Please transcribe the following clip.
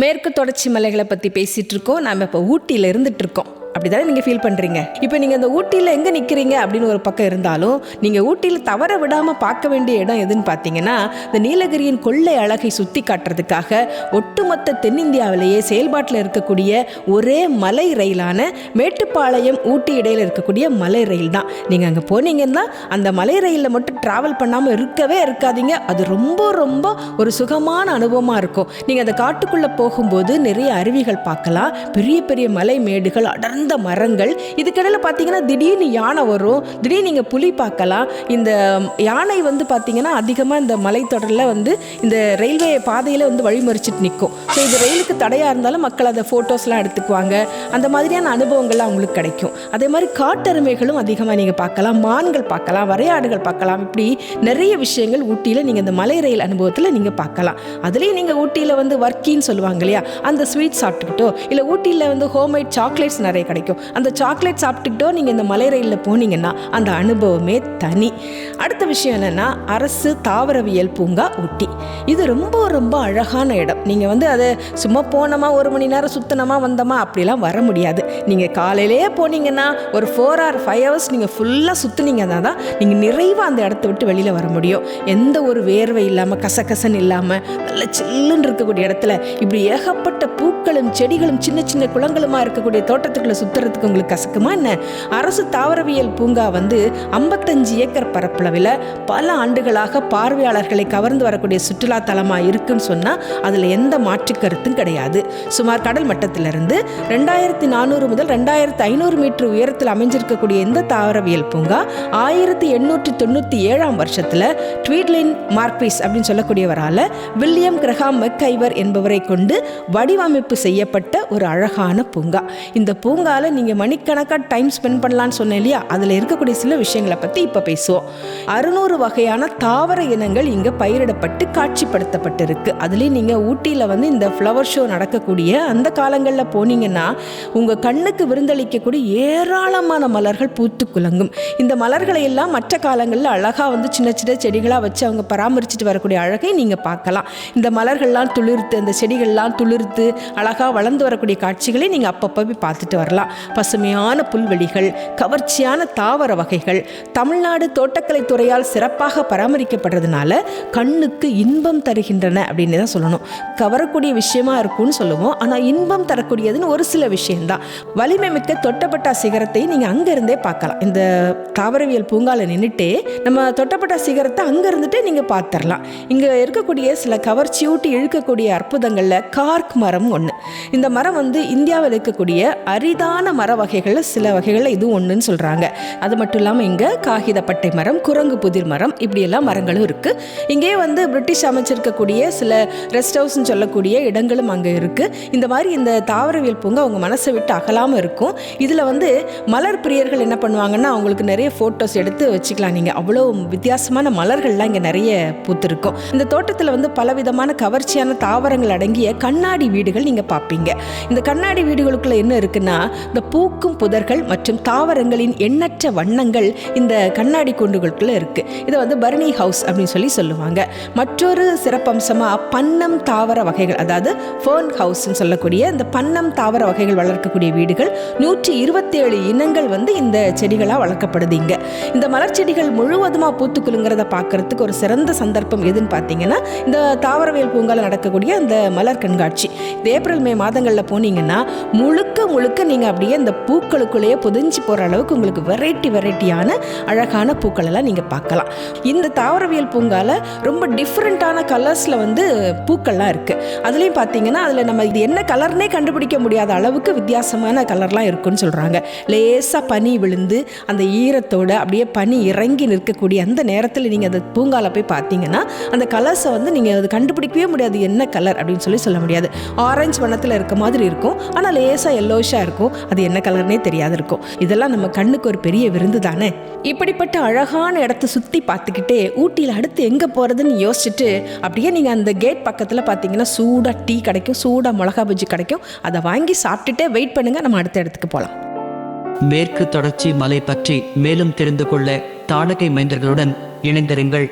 மேற்கு தொடர்ச்சி மலைகளை பற்றி பேசிகிட்டு இருக்கோம். நாம் இப்போ ஊட்டியில் இருந்துகிட்ருக்கோம் அப்படி தானே நீங்கள் ஃபீல் பண்ணுறீங்க இப்போ நீங்கள் இந்த ஊட்டியில் எங்கே நிற்கிறீங்க அப்படின்னு ஒரு பக்கம் இருந்தாலும் நீங்கள் ஊட்டியில் தவற விடாமல் பார்க்க வேண்டிய இடம் எதுன்னு பார்த்தீங்கன்னா இந்த நீலகிரியின் கொள்ளை அழகை சுற்றி காட்டுறதுக்காக ஒட்டுமொத்த தென்னிந்தியாவிலேயே செயல்பாட்டில் இருக்கக்கூடிய ஒரே மலை ரயிலான மேட்டுப்பாளையம் ஊட்டி இடையில் இருக்கக்கூடிய மலை ரயில் தான். நீங்கள் அங்கே போனீங்கன்னா அந்த மலை ரயிலில் மட்டும் ட்ராவல் பண்ணாமல் இருக்கவே இருக்காதீங்க. அது ரொம்ப ரொம்ப ஒரு சுகமான அனுபவமாக இருக்கும். நீங்கள் அந்த காட்டுக்குள்ளே போகும்போது நிறைய அருவிகள் பார்க்கலாம். பெரிய பெரிய மலை மேடுகள் அடர்ந்து மரங்கள் இதுக்கிடையில் பார்த்தீங்கன்னா திடீர்னு யானை வரும் திடீர்னு நீங்கள் புலி பார்க்கலாம். இந்த யானை வந்து பார்த்தீங்கன்னா அதிகமாக இந்த மலைத்தொடரில் வந்து இந்த ரயில்வே பாதையில் வந்து வழிமறிச்சிட்டு நிற்கும் ஸோ இது ரயிலுக்கு தடையாக இருந்தாலும் மக்கள் அதை ஃபோட்டோஸ்லாம் எடுத்துக்குவாங்க. அந்த மாதிரியான அனுபவங்கள்லாம் அவங்களுக்கு கிடைக்கும். அதே மாதிரி காட்டெருமைகளும் அதிகமாக நீங்கள் பார்க்கலாம் மான்கள் பார்க்கலாம் வரையாடுகள் பார்க்கலாம். இப்படி நிறைய விஷயங்கள் ஊட்டியில் நீங்கள் இந்த மலை ரயில் அனுபவத்தில் நீங்கள் பார்க்கலாம். அதுலேயும் நீங்கள் ஊட்டியில் வந்து வர்க்கின்னு சொல்லுவாங்க இல்லையா? அந்த ஸ்வீட் சாப்பிட்டுக்கிட்டோ இல்லை ஊட்டியில் வந்து ஹோம்மேட் சாக்லேட்ஸ் நிறைய கிடைக்கும். அந்த சாக்லேட் சாப்பிட்டுக்கிட்டோ நீங்கள் இந்த மலை ரயிலில் போனீங்கன்னா அந்த அனுபவமே தனி. அடுத்த விஷயம் என்னென்னா அரசு தாவரவியல் பூங்கா ஊட்டி. இது ரொம்ப ரொம்ப அழகான இடம். நீங்கள் வந்து அதை சும்மா போனோமா ஒரு மணி நேரம் சுத்தினமா வந்தோமா அப்படிலாம் வர முடியாது. நீங்கள் காலையிலேயே போனீங்கன்னா ஒரு ஃபோர் ஆர் ஃபைவ் ஹவர்ஸ் நீங்கள் ஃபுல்லாக சுற்றுனீங்கன்னா தான் நீங்கள் நிறைவாக அந்த இடத்த விட்டு வெளியில் வர முடியும். எந்த ஒரு வேர்வை இல்லாமல் கசகசன்னு இல்லாமல் நல்ல சில்லுன்னு இருக்கக்கூடிய இடத்துல இப்படி ஏகப்பட்ட பூக்களும் செடிகளும் சின்ன சின்ன குளங்களுமா இருக்கக்கூடிய தோட்டத்துக்குள்ளே சுற்றுறதுக்கு உங்களுக்கு கசக்குமா என்ன? அரசு தாவரவியல் பூங்கா வந்து ஐம்பத்தஞ்சு ஏக்கர் பரப்பளவில் பல ஆண்டுகளாக பார்வையாளர்களை கவர்ந்து வரக்கூடிய சுற்றுலா தலமாக இருக்குன்னு சொன்னால் அதில் எந்த மாற்று கருத்தும் கிடையாது. சுமார் கடல் மட்டத்திலிருந்து ரெண்டாயிரத்தி நானூறு முதல் ரெண்டாயிரத்தி ஐநூறு மீட்டர் உயரத்தில் அமைஞ்சிருக்கக்கூடிய இந்த தாவரவியல் பூங்கா ஆயிரத்தி எண்ணூற்றி தொண்ணூற்றி ஏழாம் வருஷத்தில் ட்வீட்லின் மார்க்விஸ் அப்படின்னு சொல்லக்கூடியவரால் வில்லியம் கிரஹாம் மெக்கைவர் என்பவரை கொண்டு வடிவமைப்பு செய்யப்பட்ட ஒரு அழகான பூங்கா. இந்த பூங்கா பூங்காவில் நீங்கள் மணிக்கணக்காக டைம் ஸ்பெண்ட் பண்ணலான்னு சொன்னேன் இல்லையா? அதில் இருக்கக்கூடிய சில விஷயங்களை பற்றி இப்போ பேசுவோம். அறுநூறு வகையான தாவர இனங்கள் இங்கே பயிரிடப்பட்டு காட்சிப்படுத்தப்பட்டிருக்கு. அதுலேயும் நீங்கள் ஊட்டியில் வந்து இந்த ஃப்ளவர் ஷோ நடக்கக்கூடிய அந்த காலங்களில் போனீங்கன்னா உங்கள் கண்ணுக்கு விருந்தளிக்கக்கூடிய ஏராளமான மலர்கள் பூத்து குலங்கும். இந்த மலர்களை எல்லாம் மற்ற காலங்களில் அழகாக வந்து சின்ன சின்ன செடிகளாக வச்சு அவங்க பராமரிச்சுட்டு வரக்கூடிய அழகை நீங்கள் பார்க்கலாம். இந்த மலர்கள்லாம் துளிர்த்து அந்த செடிகள்லாம் துளிர்த்து அழகாக வளர்ந்து வரக்கூடிய காட்சிகளை நீங்கள் அப்பப்போ போய் பார்த்துட்டு வரலாம். பசுமையான புல்வெளிகள் கவர்ச்சியான தாவர வகைகள் தமிழ்நாடு தோட்டக்கலை துறையால் சிறப்பாக பராமரிக்கப்படுறதுனால கண்ணுக்கு இன்பம் தருகின்றன அப்படின்னு தான் சொல்லணும். கவரக்கூடிய விஷயமா இருக்கும்னு சொல்லுவோம். ஆனால் இன்பம் தரக்கூடியதுன்னு ஒரு சில விஷயம்தான். வலிமை மிக்க தொட்டப்பட்டா சிகரத்தை நீங்கள் அங்கேருந்தே பார்க்கலாம். இந்த தாவரவியல் பூங்காவில் நின்றுட்டே நம்ம தொட்டப்பட்டா சிகரத்தை அங்கேருந்துட்டே நீங்கள் பார்த்துடலாம். இங்கே இருக்கக்கூடிய சில கவர்ச்சியூட்டி இழுக்கக்கூடிய அற்புதங்களில் கார்க் மரம் ஒன்று இந்த மரம் வந்து இந்தியாவில் இருக்கக்கூடிய அரிதான மர வகைகளில் சில வகைகளில் இதுவும் ஒன்றுன்னு சொல்கிறாங்க அது மட்டும் இல்லாமல் இங்கே காகிதப்பட்டை மரம் குரங்கு புதிர் மரம் இப்படியெல்லாம் மரங்களும் இருக்குது இங்கே வந்து பிரிட்டிஷ் அமைச்சிருக்கக்கூடிய சில ரெஸ்ட் ஹவுஸ்ன்னு சொல்லக்கூடிய இடங்களும் அங்கே இருக்குது இந்த மாதிரி இந்த தாவரவியல் பூங்கா அவங்க மனசை விட்டு அகலாமல் இருக்கும். இதில் வந்து மலர் பிரியர்கள் என்ன பண்ணுவாங்கன்னா அவங்களுக்கு நிறைய ஃபோட்டோஸ் எடுத்து வச்சுக்கலாம். நீங்கள் அவ்வளோ வித்தியாசமான மலர்கள்லாம் இங்கே நிறைய பூத்திருக்கும். இந்த தோட்டத்தில் வந்து பலவிதமான கவர்ச்சியான தாவரங்கள் அடங்கிய கண்ணாடி வீடுகள் நீங்கள் பார்ப்பீங்க இந்த கண்ணாடி வீடுகளுக்குள்ள என்ன இருக்குன்னா இந்த பூக்கும் புதர்கள் மற்றும் தாவரங்களின் எண்ணற்ற வண்ணங்கள் இந்த கண்ணாடி கூண்டுகளுக்குள்ளே இருக்கு. இதை வந்து பர்னி ஹவுஸ் அப்படின்னு சொல்லி சொல்லுவாங்க. மற்றொரு சிறப்பம்சமாக பன்னம் தாவர வகைகள் அதாவது ஃபோன் ஹவுஸ்ன்னு சொல்லக்கூடிய இந்த பன்னம் தாவர வகைகள் வளர்க்கக்கூடிய வீடுகள் நூற்றி இருபத்தேழு இனங்கள் வந்து இந்த செடிகளாக வளர்க்கப்படுது இங்கே. இந்த மலர் செடிகள் முழுவதுமாக பூத்து பார்க்கறதுக்கு ஒரு சிறந்த சந்தர்ப்பம் எதுன்னு பார்த்தீங்கன்னா இந்த தாவரவியல் பூங்காவில் நடக்கக்கூடிய அந்த மலர் கண்காட்சி. இது ஏப்ரல் மே மாதங்களில் போனீங்கன்னா முழுக்க முழுக்க நீங்கள் அப்படியே அந்த பூக்களுக்குள்ளேயே புதிஞ்சு போகிற அளவுக்கு உங்களுக்கு வெரைட்டி வெரைட்டியான அழகான பூக்கள் எல்லாம் நீங்கள் பார்க்கலாம். இந்த தாவரவியல் பூங்காவில் ரொம்ப டிஃப்ரெண்ட்டான கலர்ஸில் வந்து பூக்கள்லாம் இருக்குது அதுலேயும் பார்த்தீங்கன்னா அதில் நம்ம இது என்ன கலர்னே கண்டுபிடிக்க முடியாத அளவுக்கு வித்தியாசமான கலர்லாம் இருக்குன்னு சொல்கிறாங்க லேசாக பனி விழுந்து அந்த ஈரத்தோடு அப்படியே பனி இறங்கி நிற்கக்கூடிய அந்த நேரத்தில் நீங்கள் அந்த பூங்கால போய் பார்த்தீங்கன்னா அந்த கலர்ஸை வந்து நீங்கள் அது கண்டுபிடிக்கவே முடியாது என்ன கலர் அப்படின்னு சொல்லி சொல்ல முடியாது. ஆரஞ்சு வண்ணத்தில் இருக்க மாதிரி இருக்கும். ஆனால் லேசாக எல்லோஷாக இருக்கும். அது என்ன கலர்னே தெரியாது இருக்கும் இதெல்லாம் நம்ம கண்ணுக்கு ஒரு பெரிய விருந்து தானே? இப்படிப்பட்ட அழகான இடத்த சுற்றி பார்த்துக்கிட்டே ஊட்டியில் அடுத்து எங்கே போகிறதுன்னு யோசிச்சுட்டு அப்படியே நீங்கள் அந்த கேட் பக்கத்தில் பார்த்தீங்கன்னா சூடாக டீ கிடைக்கும் சூடாக மிளகா பஜ்ஜி கிடைக்கும். அதை வாங்கி சாப்பிட்டுட்டே வெயிட் பண்ணுங்கள் நம்ம அடுத்த இடத்துக்கு போகலாம் மேற்கு தொடர்ச்சி மலை பற்றி மேலும் தெரிந்து கொள்ள தாடகை மைந்தர்களுடன் இணைந்திருங்கள்.